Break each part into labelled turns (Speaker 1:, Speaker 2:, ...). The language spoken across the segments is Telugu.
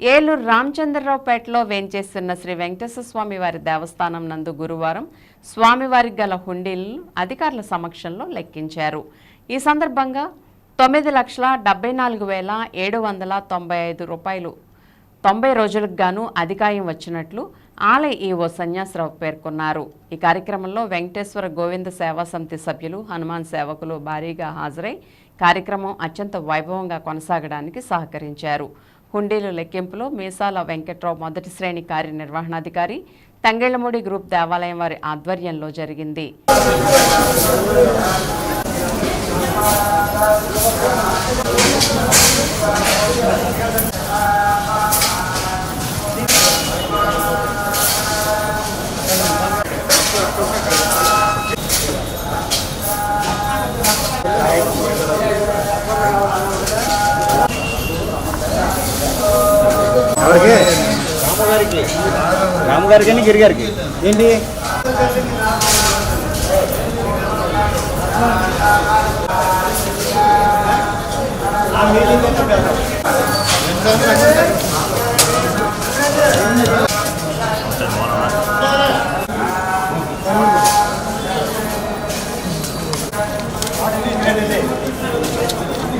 Speaker 1: ఏలూరు రామచంద్రరావుపేటలో వేంచేస్తున్న శ్రీ వెంకటేశ్వర స్వామి వారి దేవస్థానం నందు గురువారం స్వామివారికి గల హుండీలను అధికారుల సమక్షంలో లెక్కించారు. ఈ సందర్భంగా తొమ్మిది లక్షల డెబ్బై నాలుగు వేల ఏడు వందల తొంభై ఐదు రూపాయలు తొంభై రోజులకు గాను అధికాయం వచ్చినట్లు ఆలయ ఈవో సన్యాసరావు పేర్కొన్నారు. ఈ కార్యక్రమంలో వెంకటేశ్వర గోవింద సేవా సమితి సభ్యులు హనుమాన్ సేవకులు భారీగా హాజరై కార్యక్రమం అత్యంత వైభవంగా కొనసాగడానికి సహకరించారు. హుండీలు లెక్కింపులో మీసాల వెంకట్రావు మొదటి శ్రేణి కార్యనిర్వహణాధికారి తంగేళ్ళమూడి గ్రూప్ దేవాలయం వారి ఆధ్వర్యంలో జరిగింది.
Speaker 2: ఎవరికి? రామగారికి. రామగారికి అని గిరిగారికి. ఏంటి?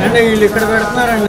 Speaker 2: అంటే వీళ్ళు ఇక్కడ పెడుతున్నారండి.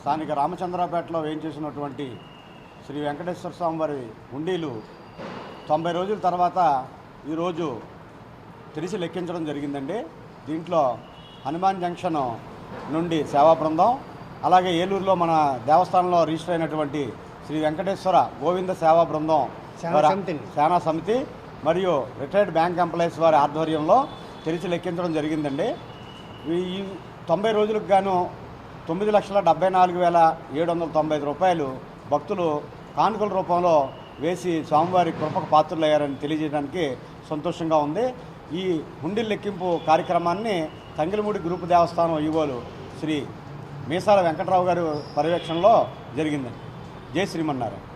Speaker 2: స్థానిక రామచంద్రపేటలో వేయించేసినటువంటి శ్రీ వెంకటేశ్వర స్వామి వారి హుండీలు తొంభై రోజుల తర్వాత ఈరోజు తెరిచి లెక్కించడం జరిగిందండి. దీంట్లో హనుమాన్ జంక్షన్ నుండి సేవా బృందం అలాగే ఏలూరులో మన దేవస్థానంలో రిజిస్టర్ అయినటువంటి శ్రీ వెంకటేశ్వర గోవింద సేవా బృందం సేనా సమితి మరియు రిటైర్డ్ బ్యాంక్ ఎంప్లాయీస్ వారి ఆధ్వర్యంలో తెరిచి లెక్కించడం జరిగిందండి. ఈ ఈ తొంభై రోజులకు గాను తొమ్మిది లక్షల డెబ్బై నాలుగు వేల ఏడు వందల తొంభై ఐదు రూపాయలు భక్తులు కానుకల రూపంలో వేసి స్వామివారి కృపకు పాత్రలయ్యారని తెలియజేయడానికి సంతోషంగా ఉంది. ఈ హుండీ లెక్కింపు కార్యక్రమాన్ని తంగిలమూడి గ్రూపు దేవస్థానం ఈవోలు శ్రీ మీసాల వెంకట్రావు గారి పర్యవేక్షణలో జరిగిందండి. జై శ్రీమన్నారాయణ.